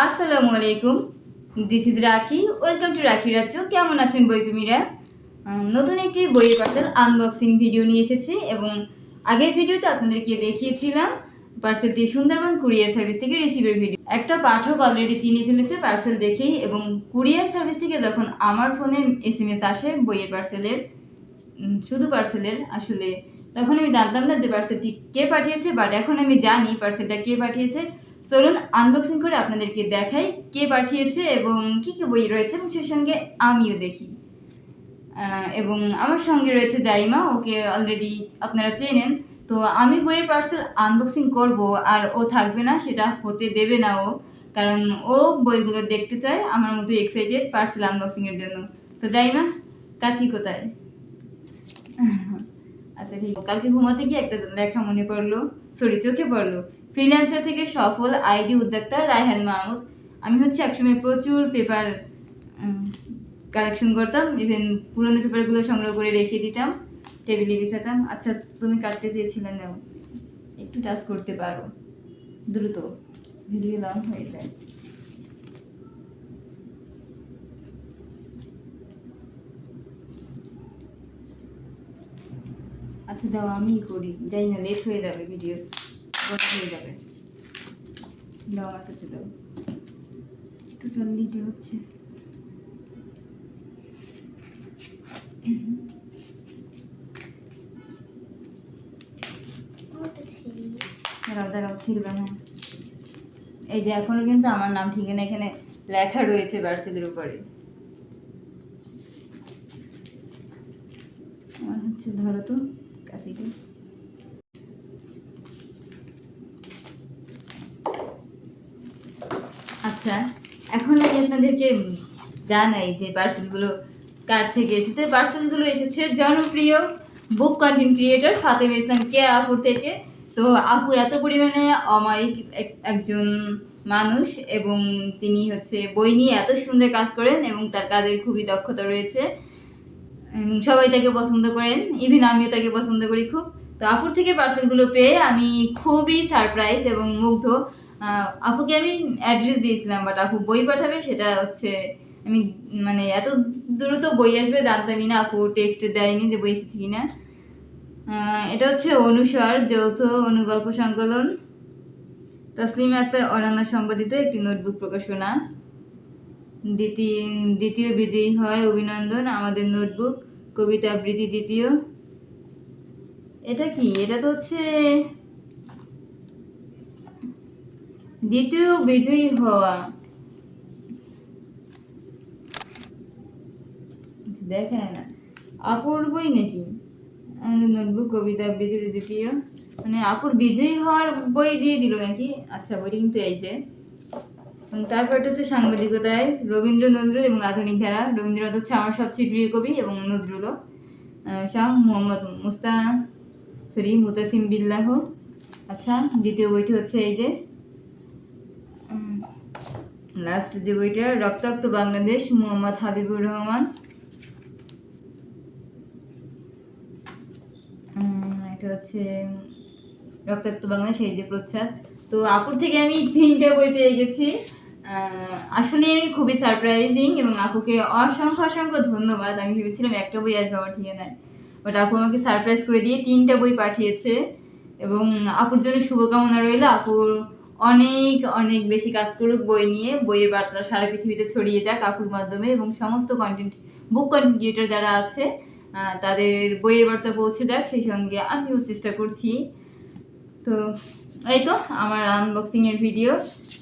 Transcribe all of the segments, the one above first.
আসসালামু আলাইকুম। This is Rakhi welcome to Rakhi Raju কেমন আছেন বইপ্রেমীরা? নতুন একটি বইয়ের পার্সেল আনবক্সিং ভিডিও নিয়ে এসেছি এবং আগের ভিডিওতে আপনাদেরকে দেখিয়েছিলাম পার্সেলটি সুন্দরবন কুরিয়ার সার্ভিস থেকে রিসিভের ভিডিও একটা পাঠক অলরেডি চিনে ফেলেছে পার্সেল দেখেই এবং কুরিয়ার সার্ভিস থেকে যখন আমার ফোনে এস এম এস আসে বইয়ের পার্সেলের শুধু পার্সেলের আসলে, তখন আমি জানতাম না যে পার্সেলটি কে পাঠিয়েছে বাট এখন আমি জানি পার্সেলটা কে পাঠিয়েছে। চলুন আনবক্সিং করে আপনাদেরকে দেখাই কে পাঠিয়েছে এবং কী কী বই রয়েছে। এবং সেই সঙ্গে আমিও দেখি। এবং আমার সঙ্গে রয়েছে জাইমা, ওকে অলরেডি আপনারা চেনেন। তো আমি বইয়ের পার্সেল আনবক্সিং করব, আর ও থাকবে না, সেটা হতে দেবে না ও। কারণ ও বইগুলো দেখতে চায়, আমার মতো এক্সাইটেড পার্সেল আনবক্সিংয়ের জন্য। তো যাই জাইমা কাছি কোথায়? আচ্ছা ঠিক। কালকে ঘুমাতে গিয়ে একটা লেখা মনে পড়ল। সরি চোখে পড়ল। ফ্রিল্যান্সার থেকে সফল আইডি উদ্যোক্তা রায়হান মাহমুদ। আমি হচ্ছে একসময় প্রচুর পেপার কালেকশন করতাম। ইভেন পুরনো পেপারগুলো সংগ্রহ করে রেখে দিতাম। টেবিলে বিছাতাম। আচ্ছা তুমি কাটতে চেয়েছিলে, নাও। একটু টাচ করতে পারো। দ্রুত ভিডিও লং হয়ে যায়। আচ্ছা দাও আমি করি। যাই না লেট হয়ে যাবে ভিডিও বড় হয়ে যাবে। দাও, আমার কাছে দাও। একটু জলদি হচ্ছে। দাঁড়াও দাঁড়াও ছিলবে না এই যে, এখনও কিন্তু আমার নাম ঠিকানা এখানে লেখা রয়েছে পার্সেলের উপরে। আমার হচ্ছে, ধরো তো। কাশিটা আচ্ছা এখন আমি আপনাদেরকে জানাই যে পার্সেলগুলো কার থেকে এসেছে। পার্সেলগুলো এসেছে জনপ্রিয় বুক কন্টেন্ট ক্রিয়েটর ফাতেম ইসলাম কে আপুর থেকে। তো আপু, এত পরিমাণে অমায়িক এক- একজন মানুষ এবং তিনি হচ্ছে বই নিয়ে এত সুন্দর কাজ করেন এবং তার কাজের খুবই দক্ষতা রয়েছে। সবাই তাকে পছন্দ করেন। ইভেন আমিও তাকে পছন্দ করি খুব। তো আপুর থেকে পার্সেলগুলো পেয়ে আমি খুবই সারপ্রাইজ এবং মুগ্ধ। আপুকে আমি অ্যাড্রেস দিয়েছিলাম বাট আপু বই পাঠাবে সেটা হচ্ছে, আমি মানে এত দ্রুত বই আসবে জানতামই না। আপু টেক্সটে দেয়নি যে বই এসেছে কিনা। এটা হচ্ছে অনুস্বর যৌথ অনুগল্প সংকলন। তসলিমা আক্তার অনন্য সম্পাদিত একটি নোটবুক প্রকাশনা। দ্বিতীয় দ্বিতীয় বিজয়ী হয় অভিনন্দন, আমাদের নোটবুক, কবিতা আবৃত্তি দ্বিতীয়। এটা কি? এটা তো হচ্ছে দ্বিতীয় বিজয়ী হওয়া। দেখায় না আপুর বই নাকি? আমাদের নোটবুক, কবিতা আবৃত্তি দ্বিতীয়। মানে আপুর বিজয়ী হওয়ার বই দিয়ে দিল নাকি? আচ্ছা বইটি কিন্তু এই যে। এবং তারপরটা হচ্ছে সাংবাদিকতায় রবীন্দ্র নজরুল এবং আধুনিক ধারা। রবীন্দ্রনাথ হচ্ছে আমার সবচেয়ে প্রিয় কবি এবং নজরুলও। শাহ মোহাম্মদ মুস্তা সরি, মুতাসিম বিল্লাহ। আচ্ছা দ্বিতীয় বইটি হচ্ছে এই যে লাস্ট যে বইটা, রক্তাক্ত বাংলাদেশ, মোহাম্মদ হাবিবুর রহমান। এটা হচ্ছে রক্তাক্ত বাংলাদেশ, এই যে প্রচ্ছাদ। তো আপুর থেকে আমি তিনটে বই পেয়ে গেছি। আসলে আমি খুবই সারপ্রাইজিং এবং আপুকে অসংখ্য অসংখ্য ধন্যবাদ। আমি ভেবেছিলাম একটা বই আসবে আমার ঠিকানায় বাট আপু আমাকে সারপ্রাইজ করে দিয়ে তিনটা বই পাঠিয়েছে এবং আপুর জন্য শুভকামনা রইল। আপুর অনেক অনেক বেশি কাজ করুক বই নিয়ে। বইয়ের বার্তা সারা পৃথিবীতে ছড়িয়ে যাক আপুর মাধ্যমে এবং সমস্ত কন্টেন্ট বুক কন্টেন্ট ক্রিয়েটর যারা আছে তাদের বইয়ের বার্তা পৌঁছে যাক। সেই সঙ্গে আমিও চেষ্টা করছি। তো, এই তো আমার আনবক্সিং এর ভিডিও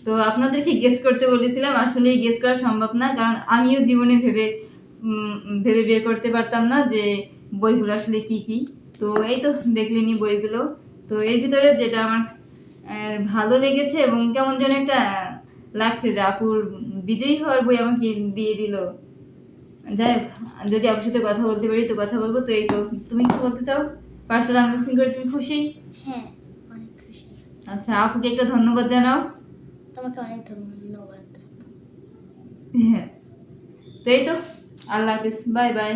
তো আপনাদেরকে গেস করতে বলেছিলাম আসলে গেস করা সম্ভব না কারণ আমিও জীবনে ভেবে ভেবে বের করতে পারতাম না যে বইগুলো আসলে কি কি। তো এই তো দেখলেনি বইগুলো। তো এর ভিতরে যেটা আমার ভালো লেগেছে এবং কেমন যেন একটা লাগছে যে আপুর বিজয়ী হওয়ার বই আমাকে দিয়ে দিল। যাই হোক যদি আপুর সাথে কথা বলতে পারি তো কথা বলব। তো এই তো তুমি কিছু বলতে চাও? পার্সেল আনবক্সিং করে তুমি খুশি? হ্যাঁ অনেক খুশি। আচ্ছা আপুকে একটা ধন্যবাদ জানাও। তোমাকে অনেক ধন্যবাদ। হ্যাঁ তো এই তো? আল্লাহ হাফিজ বাই বাই।